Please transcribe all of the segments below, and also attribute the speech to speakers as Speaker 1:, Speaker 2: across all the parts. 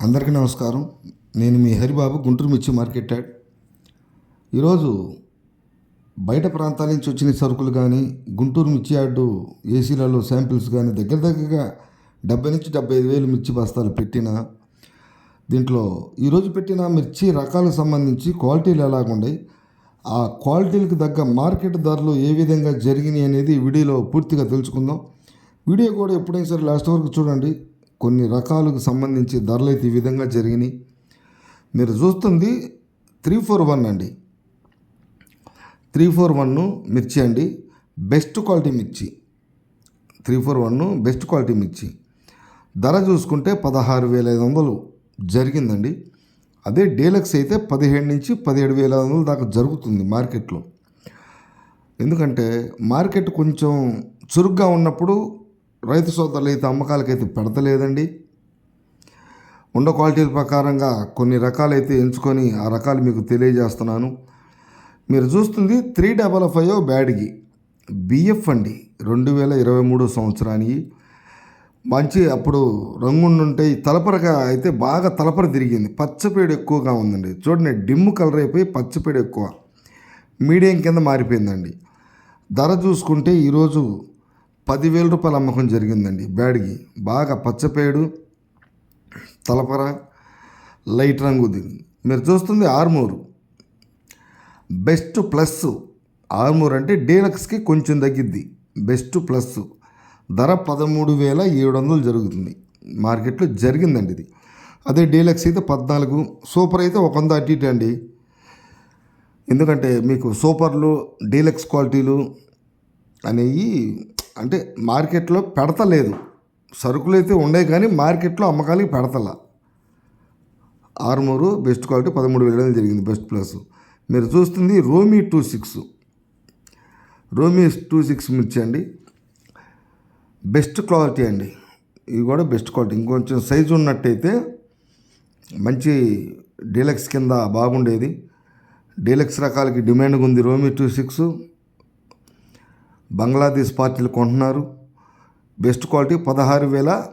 Speaker 1: అందరికీ నమస్కారం. నేను మీ హరిబాబు గుంటూరు మిర్చి మార్కెట్ యాడ్. ఈరోజు బయట ప్రాంతాల నుంచి వచ్చిన సరుకులు కానీ గుంటూరు మిర్చి యార్డు ఏసీలలో శాంపిల్స్ కానీ దగ్గర దగ్గరగా డెబ్బై నుంచి డెబ్బై ఐదు వేలు మిర్చి బస్తాలు పెట్టిన దీంట్లో ఈరోజు పెట్టిన మిర్చి రకాలకు సంబంధించి క్వాలిటీలు ఎలాగున్నాయి ఆ క్వాలిటీలకు తగ్గ మార్కెట్ ధరలు ఏ విధంగా జరిగినాయి అనేది వీడియోలో పూర్తిగా తెలుసుకుందాం. వీడియో కూడా ఎప్పుడైనా సరే లాస్ట్ వరకు చూడండి. కొన్ని రకాలకు సంబంధించి ధరలు అయితే ఈ విధంగా జరిగినాయి. మీరు చూస్తుంది త్రీ ఫోర్ వన్ అండి. త్రీ ఫోర్ వన్ మిర్చి అండి. బెస్ట్ క్వాలిటీ మిర్చి. Three four one best quality మిర్చి. ధర చూసుకుంటే పదహారు వేల ఐదు వందలు జరిగిందండి. అదే డీలక్స్ అయితే పదిహేడు నుంచి పదిహేడు వేల ఐదు వందలు దాకా జరుగుతుంది మార్కెట్లో. ఎందుకంటే మార్కెట్ కొంచెం చురుగ్గా ఉన్నప్పుడు రైతు సోదరులు అయితే అమ్మకాలకైతే పెడతలేదండి. ఉండ క్వాలిటీల ప్రకారంగా కొన్ని రకాలైతే ఎంచుకొని ఆ రకాలు మీకు తెలియజేస్తున్నాను. మీరు చూస్తుంది త్రీ డబల్ ఫైవ్ బ్యాడ్కి బిఎఫ్ అండి. రెండు వేల ఇరవై మూడు సంవత్సరానికి. మంచి అప్పుడు రంగుండుంటాయి తలపరగా అయితే బాగా తలపర తిరిగింది. పచ్చపేడు ఎక్కువగా ఉందండి. చూడండి డిమ్ కలర్ అయిపోయి పచ్చపేడు ఎక్కువ. మీడియం కింద మారిపోయిందండి. ధర చూసుకుంటే ఈరోజు పదివేల రూపాయల అమ్మకం జరిగిందండి. బ్యాడ్కి బాగా పచ్చపేడు తలపర లైట్ రంగు దిగింది మీరు చూస్తుంది ఆర్మూర్. Best plus. ఆర్మూర్ అంటే డీలక్స్కి కొంచెం తగ్గిద్ది. Best plus. ధర పదమూడు వేల ఏడు వందలు జరుగుతుంది. మార్కెట్లో జరిగిందండి ఇది. అదే డీలక్స్ అయితే పద్నాలుగు. సూపర్ అయితే ఒక వంద అటు ఇటు అండి. ఎందుకంటే మీకు సూపర్లు డీలక్స్ క్వాలిటీలు అనేవి అంటే మార్కెట్లో పెడతలేదు. సరుకులు అయితే ఉండే కానీ మార్కెట్లో అమ్మకాలకి పెడతల. ఆరుమూరు బెస్ట్ క్వాలిటీ పదమూడు వేయడం జరిగింది బెస్ట్ ప్లస్. మీరు చూస్తుంది రోమీ టూ సిక్స్. రోమీ టూ సిక్స్ మిర్చి అండి బెస్ట్ క్వాలిటీ అండి. ఇవి కూడా బెస్ట్ క్వాలిటీ. ఇంకొంచెం సైజు ఉన్నట్టయితే మంచి డీలక్స్ కింద బాగుండేది. డీలక్స్ రకాలకి డిమాండ్గా ఉంది రోమీ టూ సిక్స్. బంగ్లాదేశ్ పార్టీలు కొంటున్నారు. బెస్ట్ క్వాలిటీ పదహారు వేల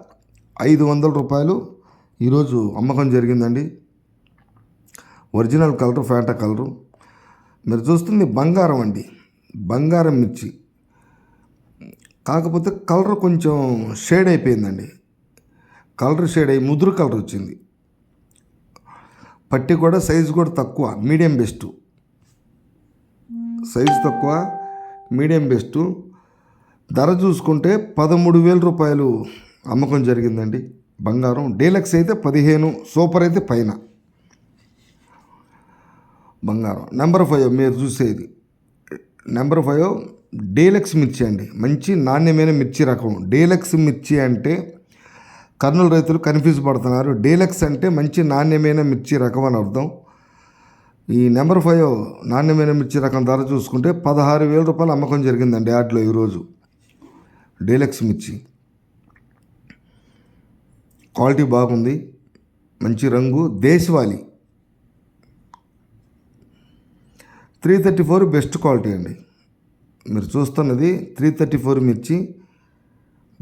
Speaker 1: ఐదు వందల రూపాయలు ఈరోజు అమ్మకం జరిగిందండి. Original colour Fanta colour. మీరు చూస్తుంది బంగారం అండి. బంగారం మిర్చి. కాకపోతే కలర్ కొంచెం షేడ్ అయిపోయిందండి. కలర్ షేడ్ అయ్యి ముదురు కలర్ వచ్చింది. పట్టి కూడా సైజు కూడా తక్కువ మీడియం బెస్ట్. సైజు తక్కువ. Medium best. ధర చూసుకుంటే పదమూడు వేల రూపాయలు అమ్మకం జరిగిందండి. బంగారం. డీలక్స్ అయితే పదిహేను సూపర్ అయితే పైన. బంగారం. నెంబర్ ఫైవ్ మీరు చూసేది. నెంబర్ ఫైవ్ డీలక్స్ మిర్చి అండి. మంచి నాణ్యమైన మిర్చి రకం. డీలక్స్ మిర్చి అంటే కర్నూలు రైతులు కన్ఫ్యూజ్ పడుతున్నారు. డీలక్స్ అంటే మంచి నాణ్యమైన మిర్చి రకం అని అర్థం. ఈ నెంబర్ ఫైవ్ నాణ్యమైన మిర్చి రకం ధర చూసుకుంటే పదహారు వేల రూపాయలు అమ్మకం జరిగిందండి యాడ్లో ఈరోజు. డీలక్స్ మిర్చి. క్వాలిటీ బాగుంది. మంచి రంగు. దేశవాళీ. Three thirty four best quality అండి. మీరు చూస్తున్నది త్రీ థర్టీ ఫోర్ మిర్చి.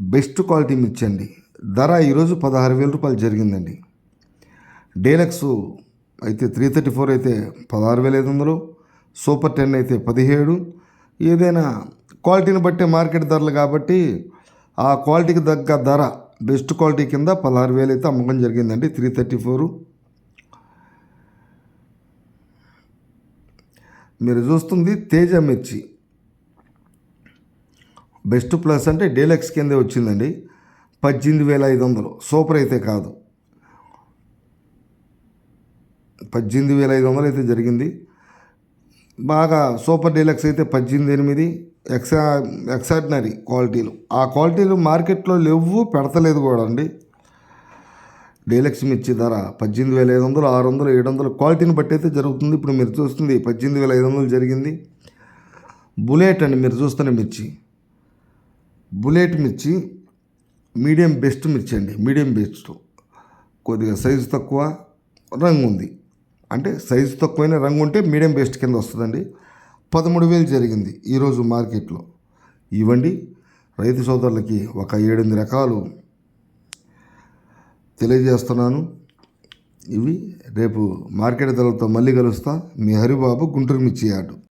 Speaker 1: బెస్ట్ క్వాలిటీ మిర్చి అండి. ధర ఈరోజు పదహారు వేల రూపాయలు జరిగిందండి. డీలక్స్ అయితే త్రీ థర్టీ ఫోర్ అయితే పదహారు వేల ఐదు వందలు సూపర్ టెన్ అయితే పదిహేడు. ఏదైనా క్వాలిటీని బట్టే మార్కెట్ ధరలు కాబట్టి ఆ క్వాలిటీకి తగ్గ ధర బెస్ట్ క్వాలిటీ కింద పదహారు వేలు అయితే అమ్మకం జరిగిందండి త్రీ థర్టీ ఫోరు. మీరు చూస్తుంది తేజ మిర్చి. బెస్ట్ ప్లస్ అంటే డీలక్స్ కిందే వచ్చిందండి. పద్దెనిమిది వేల ఐదు వందలు సూపర్ అయితే కాదు. పద్దెనిమిది వేల ఐదు వందలు అయితే జరిగింది. బాగా సూపర్ డీలక్స్ అయితే పద్దెనిమిది ఎనిమిది ఎక్సా ఎక్సార్డినరీ క్వాలిటీలు. ఆ క్వాలిటీలు మార్కెట్లో లేవు పెడతలేదు కూడా అండి. డీలక్స్ మిర్చి ధర పద్దెనిమిది వేల ఐదు వందలు ఆరు వందలు ఏడు వందలు క్వాలిటీని బట్టి అయితే జరుగుతుంది. ఇప్పుడు మీరు చూస్తుంది పద్దెనిమిది వేల ఐదు వందలు జరిగింది. బుల్లెట్ అండి మీరు చూస్తున్న మిర్చి. బుల్లెట్ మిర్చి మీడియం బెస్ట్ మిర్చి అండి. Medium best. కొద్దిగా సైజు తక్కువ రంగు ఉంది. అంటే సైజు తక్కువైన రంగు ఉంటే మీడియం బెస్ట్ కింద వస్తుందండి. పదమూడు వేలు జరిగింది ఈరోజు మార్కెట్లో. ఇవ్వండి రైతు సోదరులకి ఒక ఏడెనిమిది రకాలు తెలియజేస్తున్నాను. ఇవి రేపు మార్కెట్ ధరలతో మళ్ళీ కలుస్తా. మీ హరిబాబు గుంటూరు మిర్చి యార్డు.